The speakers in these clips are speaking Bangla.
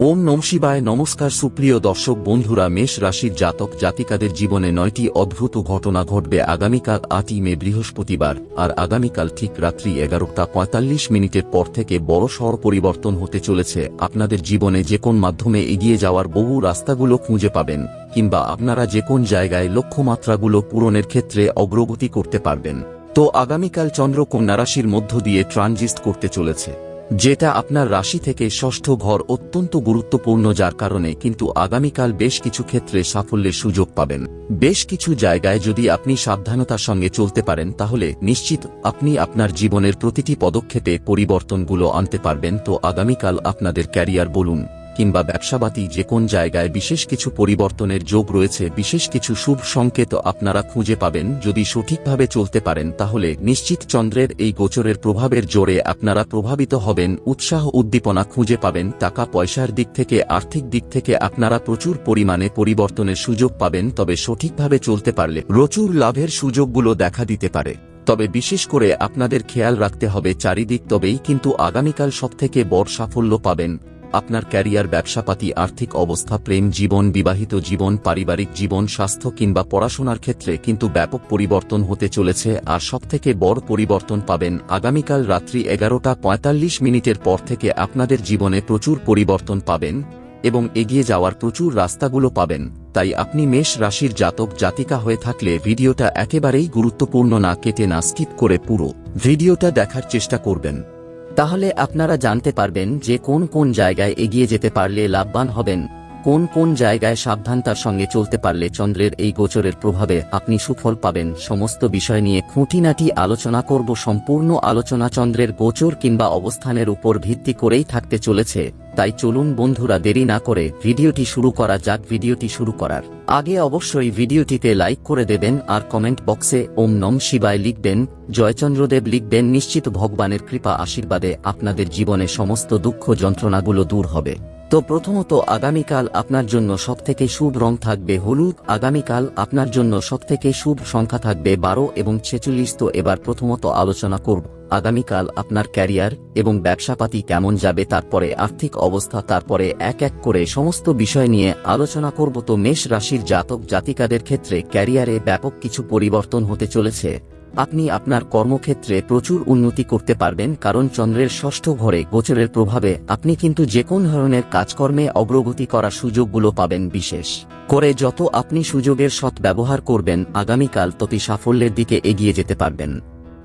ওম নম শিবায়, নমস্কার সুপ্রিয় দর্শক বন্ধুরা, মেষ রাশির জাতক জাতিকাদের জীবনে নয়টি অদ্ভুত ঘটনা ঘটবে আগামীকাল আটই মে বৃহস্পতিবার আর আগামীকাল ঠিক রাত্রি এগারোটা পঁয়তাল্লিশ মিনিটের পর থেকে বড় সড় পরিবর্তন হতে চলেছে। আপনাদের জীবনে যে কোন মাধ্যমে এগিয়ে যাওয়ার বহু রাস্তাগুলো খুঁজে পাবেন কিংবা আপনারা যে কোন জায়গায় লক্ষ্যমাত্রাগুলো পূরণের ক্ষেত্রে অগ্রগতি করতে পারবেন। তো আগামীকাল চন্দ্র কন্যা রাশির মধ্য দিয়ে ট্রানজিস্ট করতে চলেছে। যেটা আপনার রাশি থেকে ষষ্ঠ ঘর অত্যন্ত গুরুত্বপূর্ণ যার কারণে কিন্তু আগামীকাল বেশ কিছু ক্ষেত্রে সাফল্যের সুযোগ পাবেন। বেশ কিছু জায়গায় যদি আপনি সাবধানতার সঙ্গে চলতে পারেন তাহলে নিশ্চিত আপনি আপনার জীবনের প্রতিটি পদক্ষেপে পরিবর্তনগুলো আনতে পারবেন। তো আগামীকাল আপনাদের ক্যারিয়ার বলুন। কিংবা ব্যবসাবাতি যে কোন জায়গায় বিশেষ কিছু পরিবর্তনের যোগ রয়েছে, বিশেষ কিছু শুভ সংকেত আপনারা খুঁজে পাবেন। যদি সঠিকভাবে চলতে পারেন, তাহলে নিশ্চিত চন্দ্রের এই গোচরের প্রভাবের জোরে আপনারা প্রভাবিত হবেন, উৎসাহ উদ্দীপনা খুঁজে পাবেন, টাকা পয়সার দিক থেকে, আর্থিক দিক থেকে আপনারা প্রচুর পরিমাণে পরিবর্তনের সুযোগ পাবেন, তবে সঠিকভাবে চলতে পারলে প্রচুর লাভের সুযোগগুলো দেখা দিতে পারে। তবে বিশেষ করে আপনাদের খেয়াল রাখতে হবে চারিদিক তবেই কিন্তু আগামীকাল সবথেকে বড় সাফল্য পাবেন। আপনার ক্যারিয়ার, ব্যবসাপাতি, আর্থিক অবস্থা, প্রেম জীবন, বিবাহিত জীবন, পারিবারিক জীবন, স্বাস্থ্য কিংবা পড়াশোনার ক্ষেত্রে কিন্তু ব্যাপক পরিবর্তন হতে চলেছে আর সবথেকে বড় পরিবর্তন পাবেন আগামীকাল রাত্রি এগারোটা পঁয়তাল্লিশ মিনিটের পর থেকে আপনাদের জীবনে প্রচুর পরিবর্তন পাবেন এবং এগিয়ে যাওয়ার প্রচুর রাস্তাগুলো পাবেন। তাই আপনি মেষ রাশির জাতক, জাতিকা হয়ে থাকলে ভিডিওটা একেবারেই গুরুত্বপূর্ণ না, কেটে না, স্কিপ করে পুরো ভিডিওটা দেখার চেষ্টা করবেন। তাহলে আপনারা জানতে পারবেন যে কোন কোন জায়গায় এগিয়ে যেতে পারলে লাভবান হবেন। কোন কোন জায়গায় সাবধানতার সঙ্গে চলতে পারলে চন্দ্রের এই গোচরের প্রভাবে আপনি সুফল পাবেন? সমস্ত বিষয় নিয়ে খুঁটিনাটি আলোচনা করব। সম্পূর্ণ আলোচনা চন্দ্রের গোচর কিংবা অবস্থানের উপর ভিত্তি করেই থাকতে চলেছে। তাই চলুন বন্ধুরা, দেরি না করে ভিডিওটি শুরু করা যাক। ভিডিওটি শুরু করার আগে অবশ্যই ভিডিওটিতে লাইক করে দেবেন আর কমেন্ট বক্সে ওম নম শিবায় লিখবেন, জয়চন্দ্রদেব লিখবেন, নিশ্চিত ভগবানের কৃপা আশীর্বাদে আপনাদের জীবনে সমস্ত দুঃখ যন্ত্রণাগুলো দূর হবে। তো প্রথমত আগামীকাল আপনার জন্য সবথেকে শুভ রং থাকবে হলুদ। আগামীকাল আপনার জন্য সবথেকে শুভ সংখ্যা থাকবে বারো এবং ছেচল্লিশ। তো এবার প্রথমত আলোচনা করব আগামীকাল আপনার ক্যারিয়ার এবং ব্যবসাপাতি কেমন যাবে, তারপরে আর্থিক অবস্থা, তারপরে এক এক করে সমস্ত বিষয় নিয়ে আলোচনা করব। তো মেষ রাশির জাতক জাতিকাদের ক্ষেত্রে ক্যারিয়ারে ব্যাপক কিছু পরিবর্তন হতে চলেছে। আপনি আপনার কর্মক্ষেত্রে প্রচুর উন্নতি করতে পারবেন কারণ চন্দ্রের ষষ্ঠ ঘরে গোচরের প্রভাবে আপনি কিন্তু যে কোন ধরনের কাজকর্মে অগ্রগতি করার সুযোগগুলো পাবেন বিশেষ করে যত আপনি সুযোগের সৎ ব্যবহার করবেন আগামীকাল ততই সাফল্যের দিকে এগিয়ে যেতে পারবেন।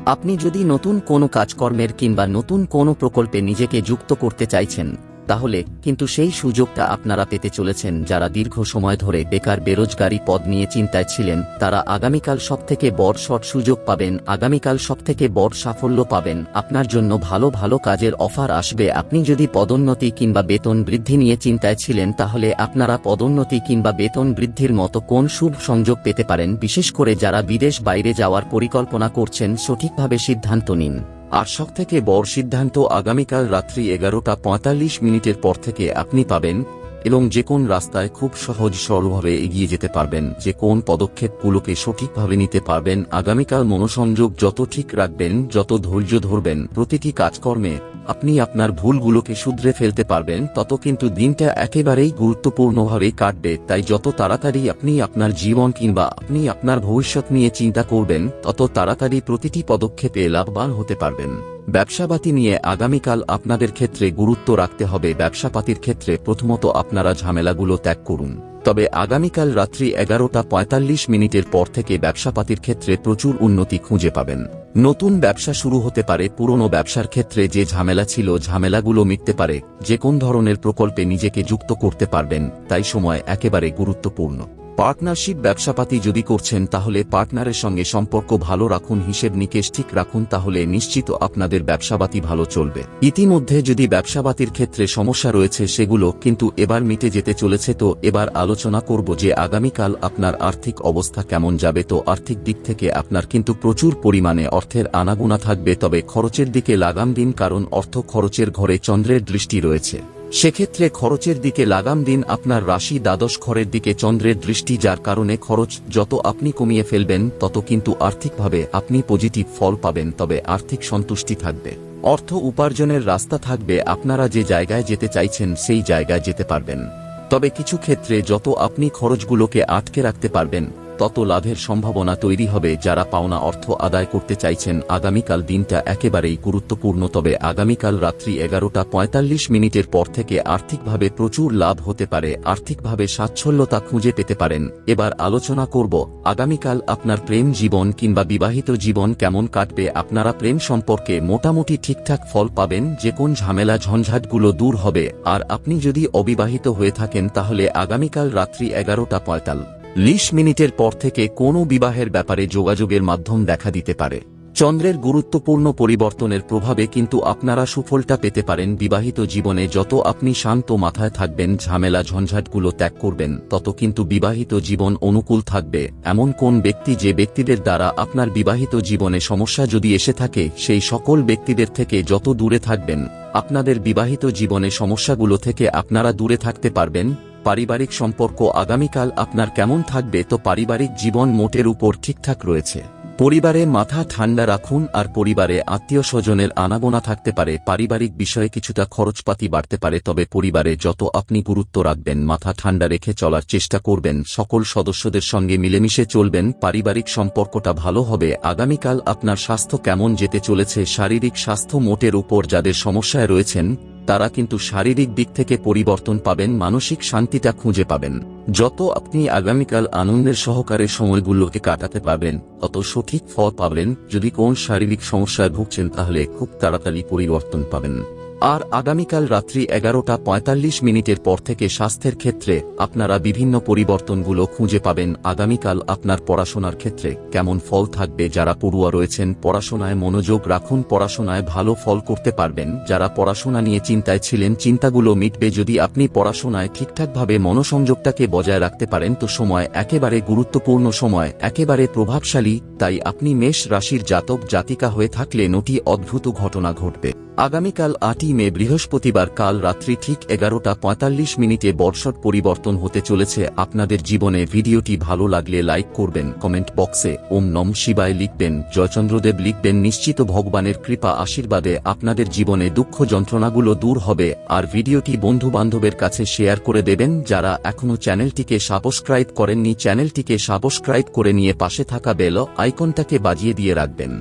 আপনি যদি নতুন কোনো কাজকর্মের কিংবা নতুন কোনো প্রকল্পে নিজেকে যুক্ত করতে চাইছেন তাহলে কিন্তু সেই সুযোগটা আপনারা পেতে চলেছেন যারা দীর্ঘ সময় ধরে বেকার বেরোজগারি পদ নিয়ে চিন্তায় ছিলেন, তারা আগামীকাল সবথেকে বড় শট সুযোগ পাবেন, আগামীকাল সবথেকে বড় সাফল্য পাবেন। আপনার জন্য ভালো ভালো কাজের অফার আসবে। আপনি যদি পদোন্নতি কিংবা বেতন বৃদ্ধি নিয়ে চিন্তায় ছিলেন, তাহলে আপনারা পদোন্নতি কিংবা বেতন বৃদ্ধির মতো কোন শুভ সংযোগ পেতে পারেন? বিশেষ করে যারা বিদেশ বাইরে যাওয়ার পরিকল্পনা করছেন, সঠিকভাবে সিদ্ধান্ত নিন। সব থেকে বড় সিদ্ধান্ত আগামীকাল রাত্রি এগারোটা পঁয়তাল্লিশ মিনিটের পর থেকে আপনি পাবেন এবং যে কোন রাস্তায় খুব সহজ সরলভাবে এগিয়ে যেতে পারবেন, যে কোন পদক্ষেপগুলোকে সঠিকভাবে নিতে পারবেন, আগামীকাল মনোসংযোগ যত ঠিক রাখবেন, যত ধৈর্য ধরবেন, প্রতিটি কাজকর্মে আপনি আপনার ভুলগুলোকে শুধরে ফেলতে পারবেন, তত কিন্তু দিনটা একেবারেই গুরুত্বপূর্ণভাবে কাটবে। তাই যত তাড়াতাড়ি আপনি আপনার জীবন কিংবা আপনি আপনার ভবিষ্যৎ নিয়ে চিন্তা করবেন, তত তাড়াতাড়ি প্রতিটি পদক্ষেপে লাভবান হতে পারবেন। ব্যবসাপাতি নিয়ে আগামীকাল আপনাদের ক্ষেত্রে গুরুত্ব রাখতে হবে। ব্যবসাপাতির ক্ষেত্রে প্রথমত আপনারা ঝামেলাগুলো ত্যাগ করুন। তবে আগামীকাল রাত্রি এগারোটা পঁয়তাল্লিশ মিনিটের পর থেকে ব্যবসাপাতির ক্ষেত্রে প্রচুর উন্নতি খুঁজে পাবেন। নতুন ব্যবসা শুরু হতে পারে, পুরনো ব্যবসার ক্ষেত্রে যে ঝামেলা ছিল, ঝামেলাগুলো মিটতে পারে। যে কোন ধরনের প্রকল্পে নিজেকে যুক্ত করতে পারবেন, তাই সময় একেবারে গুরুত্বপূর্ণ। পার্টনারশিপ ব্যবসাপাতি যদি করছেন তাহলে পার্টনারের সঙ্গে সম্পর্ক ভালো রাখুন, হিসেব নিকেশ ঠিক রাখুন, তাহলে নিশ্চিত আপনাদের ব্যবসাবাতি ভালো চলবে। ইতিমধ্যে যদি ব্যবসাবাতির ক্ষেত্রে সমস্যা রয়েছে সেগুলো কিন্তু এবার মিটে যেতে চলেছে, তো এবার আলোচনা করব যে আগামীকাল আপনার আর্থিক অবস্থা কেমন যাবে, তো আর্থিক দিক থেকে আপনার কিন্তু প্রচুর পরিমাণে অর্থের আনাগুনা থাকবে, তবে খরচের দিকে লাগাম দিন, কারণ অর্থ খরচের ঘরে চন্দ্রের দৃষ্টি রয়েছে। সেক্ষেত্রে খরচের দিকে লাগাম দিন আপনার রাশি দ্বাদশ ঘরের দিকে চন্দ্রের দৃষ্টি যার কারণে খরচ যত আপনি কমিয়ে ফেলবেন, তত কিন্তু আর্থিকভাবে আপনি পজিটিভ ফল পাবেন, তবে আর্থিক সন্তুষ্টি থাকবে। অর্থ উপার্জনের রাস্তা থাকবে, আপনারা যে জায়গায় যেতে চাইছেন সেই জায়গায় যেতে পারবেন। তবে কিছু ক্ষেত্রে যত আপনি খরচগুলোকে আটকে রাখতে পারবেন তত লাভের সম্ভাবনা তৈরি হবে যারা পাওনা অর্থ আদায় করতে চাইছেন। আগামীকাল দিনটা একেবারেই গুরুত্বপূর্ণ, তবে আগামীকাল রাত্রি এগারোটা পঁয়তাল্লিশ মিনিটের পর থেকে আর্থিকভাবে প্রচুর লাভ হতে পারে। আর্থিকভাবে সাচ্ছল্যতা খুঁজে পেতে পারেন। এবার আলোচনা করব, আগামীকাল আপনার প্রেম জীবন কিংবা বিবাহিত জীবন কেমন কাটবে? আপনারা প্রেম সম্পর্কে মোটামুটি ঠিকঠাক ফল পাবেন, যে কোন ঝামেলা ঝঞ্ঝাটগুলো দূর হবে। আর আপনি যদি অবিবাহিত হয়ে থাকেন, তাহলে আগামীকাল রাত্রি এগারোটা পঁয়তাল্লিশ মিনিটের পর থেকে কোনো বিবাহের ব্যাপারে যোগাযোগের মাধ্যম দেখা দিতে পারে। চন্দ্রের গুরুত্বপূর্ণ পরিবর্তনের প্রভাবে কিন্তু আপনারা সুফলটা পেতে পারেন। বিবাহিত জীবনে যত আপনি শান্ত মাথায় থাকবেন, ঝামেলা ঝঞ্ঝাটগুলো ত্যাগ করবেন, তত কিন্তু বিবাহিত জীবন অনুকূল থাকবে। এমন কোন ব্যক্তি যে ব্যক্তিদের দ্বারা আপনার বিবাহিত জীবনে সমস্যা যদি এসে থাকে, সেই সকল ব্যক্তিদের থেকে যত দূরে থাকবেন, আপনাদের বিবাহিত জীবনে সমস্যাগুলো থেকে আপনারা দূরে থাকতে পারবেন। পারিবারিক সম্পর্ক আগামীকাল আপনার কেমন থাকবে তো পারিবারিক জীবন মোটের উপর ঠিকঠাক রয়েছে। পরিবারে মাথা ঠান্ডা রাখুন আর পরিবারে আত্মীয় স্বজনের আনাগোনা থাকতে পারে, পারিবারিক বিষয়ে কিছুটা খরচপাতি বাড়তে পারে, তবে পরিবারে যত আপনি গুরুত্ব রাখবেন, মাথা ঠান্ডা রেখে চলার চেষ্টা করবেন, সকল সদস্যদের সঙ্গে মিলেমিশে চলবেন, পারিবারিক সম্পর্কটা ভালো হবে, আগামীকাল আপনার স্বাস্থ্য কেমন যেতে চলেছে, শারীরিক স্বাস্থ্য মোটের উপর যাদের সমস্যায় রয়েছেন তারা কিন্তু শারীরিক দিক থেকে পরিবর্তন পাবেন, মানসিক শান্তিটা খুঁজে পাবেন। যত আপনি আগামীকাল আনন্দের সহকারে সময়গুলোকে কাটাতে পারবেন, তত সঠিক ফল পাবেন। যদি কোন শারীরিক সমস্যায় ভুগছেন, তাহলে খুব তাড়াতাড়ি পরিবর্তন পাবেন। আর আগামীকাল রাত্রি এগারোটা পঁয়তাল্লিশ মিনিটের পর থেকে স্বাস্থ্যের ক্ষেত্রে আপনারা বিভিন্ন পরিবর্তনগুলো খুঁজে পাবেন। আগামীকাল আপনার পড়াশোনার ক্ষেত্রে কেমন ফল থাকবে? যারা পড়ুয়া রয়েছেন, পড়াশোনায় মনোযোগ রাখুন। পড়াশোনায় ভালো ফল করতে পারবেন। যারা পড়াশোনা নিয়ে চিন্তায় ছিলেন, চিন্তাগুলো মিটবে। যদি আপনি পড়াশোনায় ঠিকঠাকভাবে মনোসংযোগটাকে বজায় রাখতে পারেন, তো সময় একেবারে গুরুত্বপূর্ণ সময়। একেবারে প্রভাবশালী। তাই আপনি মেষ রাশির জাতক জাতিকা হয়ে থাকলে নটি অদ্ভুত ঘটনা ঘটবে। আগামীকাল আটই মে বৃহস্পতিবার কাল রাত্রি ঠিক এগারোটা পঁয়তাল্লিশ মিনিটে বর্ষট পরিবর্তন হতে চলেছে। আপনাদের জীবনে ভিডিওটি ভালো লাগলে লাইক করবেন, কমেন্ট বক্সে ওম নম শিবায় লিখবেন, জয়চন্দ্রদেব লিখবেন, নিশ্চিত ভগবানের কৃপা আশীর্বাদে আপনাদের জীবনে দুঃখ যন্ত্রণাগুলো দূর হবে। আর ভিডিওটি বন্ধু বান্ধবের কাছে শেয়ার করে দেবেন, যারা এখনও চ্যানেলটিকে সাবস্ক্রাইব করেননি, চ্যানেলটিকে সাবস্ক্রাইব করে নিয়ে পাশে থাকা বেল আইকনটাকে বাজিয়ে দিয়ে রাখবেন।